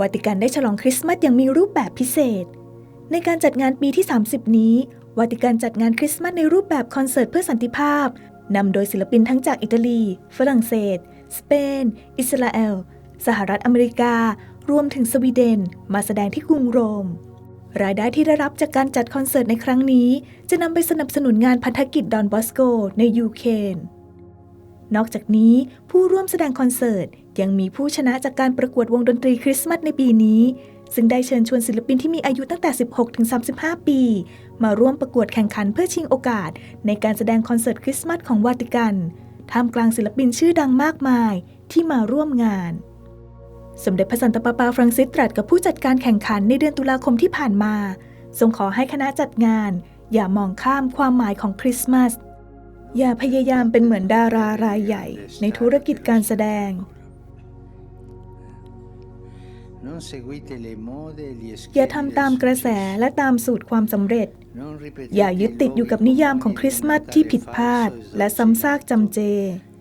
วาติกันได้ฉลองคริสต์มาสอย่างมีรูปแบบพิเศษ ในการจัดงานปีที่ 30 นี้ วาติกันจัดงานคริสต์มาสในรูปแบบคอนเสิร์ตเพื่อสันติภาพนำโดยศิลปินทั้งจากอิตาลี ฝรั่งเศส สเปน อิสราเอล สหรัฐอเมริกา รวมถึงสวีเดน มาแสดงที่กรุงโรม รายได้ที่ได้รับจากการจัดคอนเสิร์ตในครั้งนี้ จะนำไปสนับสนุนงานพันธกิจดอนบอสโกในยูเครน นอกจากนี้ผู้ร่วมแสดงคอนเสิร์ต ยังมีผู้ชนะจากการประกวดวงดนตรีคริสต์มาสในปีนี้ ซึ่งได้เชิญชวนศิลปินที่มีอายุตั้งแต่ 16 ถึง 35 ปี มาร่วมประกวดแข่งขันเพื่อชิงโอกาส ในการแสดงคอนเสิร์ตคริสต์มาสของวาติกันท่ามกลางศิลปินชื่อดังมากมายที่มาร่วมงาน สมเด็จพระสันตะปาปาฟรังซิสตรัสกับผู้จัดการแข่งขันในเดือนตุลาคมที่ผ่านมา ทรงขอให้คณะจัดงาน อย่ามองข้ามความหมายของคริสต์มาส อย่าพยายามเป็นเหมือนดารารายใหญ่ในธุรกิจการแสดง Non seguite le mode e gli อย่า schemi ทำ del ตามกระแส successo. และตามสูตรความสำเร็จ Non ripetete อย่ายึดติดอยู่กับนิยามของคริสต์มาสที่ผิดพลาด และซ้ำซากจำเจ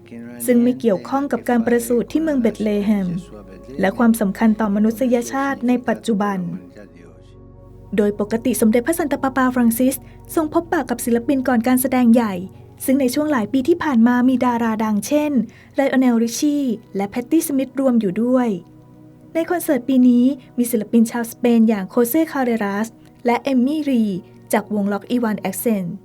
che non ha ซึ่งไม่ niente เกี่ยวข้องกับการประสูติที่เมืองเบธเลเฮม Gesù a Betlemme และความสำคัญต่อมนุษยชาติในปัจจุบัน l'umanità di oggi. โดยปกติสมเด็จพระสันตะปาปาฟรังซิส ทรงพบปะกับศิลปินก่อนการแสดงใหญ่ ซึ่งในช่วงหลายปีที่ผ่านมามีดาราดังเช่นไลออนเนลริชีและแพตตี้สมิธรวมอยู่ด้วย ในคอนเสิร์ตปีนี้มีศิลปินชาวสเปนอย่างโคเซคาเรรัสและเอมมี่รี จากวงล็อกอีวานแอคเซนต์